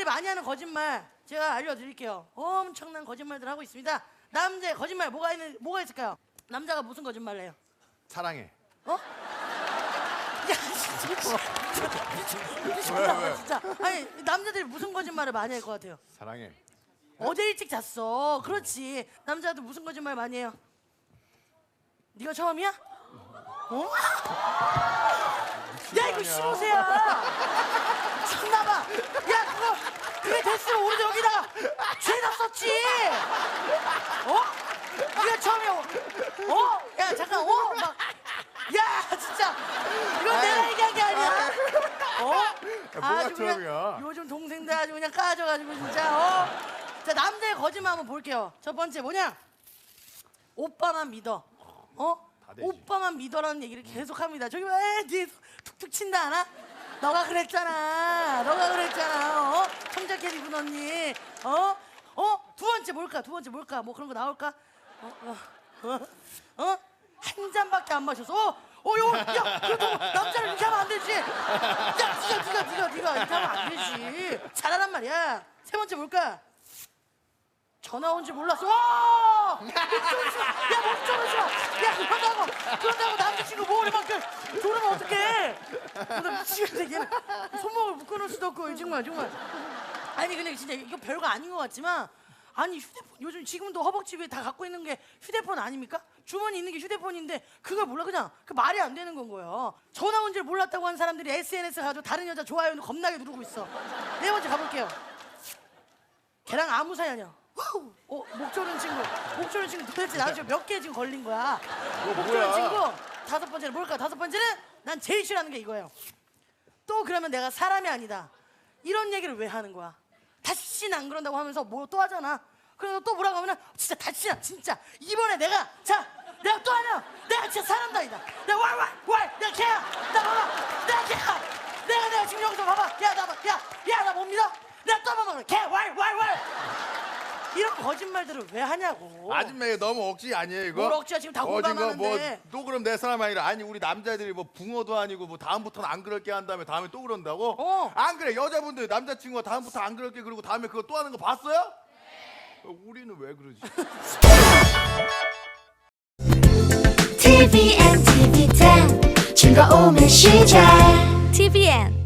남자들이 많이 하는 거짓말 제가 알려드릴게요. 엄청난 거짓말들 하고 있습니다. 남자의 거짓말 뭐가 있는 뭐가 있을까요? 남자가 무슨 거짓말을 해요? 사랑해. 어? 야 진짜 미쳤나 봐 진짜. 아니 남자들이 무슨 거짓말을 많이 할 것 같아요? 사랑해. 어제 일찍 잤어. 그렇지. 남자도 무슨 거짓말 많이 해요? 네가 처음이야? 어? 야 이거 시로새야. 야 그게 됐으면 우리도 여기다가 죄다 썼지. 어? 네가 처음이야. 어? 야 잠깐 어? 막. 야 진짜 이건 내가 얘기한 게 아니야. 어? 뭐가 아주 그냥 처음이야? 요즘 동생들 아주 그냥 까져가지고 진짜 어? 자 남자의 거짓말 한번 볼게요 첫 번째 뭐냐 오빠만 믿어 어? 다 되지. 오빠만 믿어라는 얘기를 계속 합니다 저기 왜 뒤에서 툭툭 친다 하나? 너가 그랬잖아 너가 그랬잖아 어? 청자켓 입은 언니 어? 어? 두 번째 뭘까 두 번째 뭘까 뭐 그런 거 나올까? 어? 어? 어? 어? 한 잔밖에 안 마셔서 어? 어, 요, 야, 그래도 남자를 이렇게 하면 안 되지. 야, 니가, 니가, 니가, 니가 이렇게 하면 안 되지. 잘하란 말이야. 세 번째 뭘까? 전화 온 줄 몰랐어. 와! 싫어. 야, 목소리 싫어. 야, 그런다고, 그런다고 남자친구 목을 막 그, 조르면 나 미치겠네, 얘는. 손목을 묶어놓을 수도 없고, 정말, 정말. 아니, 근데 진짜 이거 별거 아닌 것 같지만, 아니, 휴대폰, 요즘 지금도 허벅지 위에 다 갖고 있는 게 휴대폰 아닙니까? 주머니 있는 게 휴대폰인데, 그걸 몰라, 그냥. 그 말이 안 되는 건 거예요. 전화 온 줄 몰랐다고 한 사람들이 SNS 가지고 다른 여자 좋아요는 겁나게 누르고 있어. 네 번째 가볼게요. 걔랑 아무 사이 아니야. 후! 어, 목 조른 친구. 목 조른 친구 도대체 나한테 지금 몇개 지금 걸린 거야. 목 조른? 친구. 다섯 번째는 뭘까? 다섯 번째는 난 제일 싫어하는 게 이거예요. 또 그러면 내가 사람이 아니다. 이런 얘기를 왜 하는 거야? 다시는 안 그런다고 하면서 뭐 또 하잖아. 그래서 또 뭐라고 하면은 진짜 다시는 진짜 이번에 내가 자 내가 또 하냐? 내가 진짜 사람도 아니다. 내가 왈왈왈 내가 걔야. 나 봐봐. 내가 걔야. 내가 내가 지금 여기서 봐봐. 야 나 봐. 야야나 못 믿어? 내가 또 봐봐. 걔왈왈왈 이런 거짓말들을 왜 하냐고. 아줌마 이거 너무 억지 아니에요 이거? 뭘 억지야, 지금 다 어딘가 공감하는데. 뭐또 그럼 내 사람 아니라 아니 우리 남자들이 뭐 붕어도 아니고 뭐 다음부터는 안 그럴게 한 다음에 다음에 또 그런다고? 어. 안 그래 여자분들 남자친구가 다음부터 안 그럴게 그러고 다음에 그거 또 하는 거 봤어요? 어, 우리는 왜 그러지? TVN, TV10 즐거움의 시작 TVN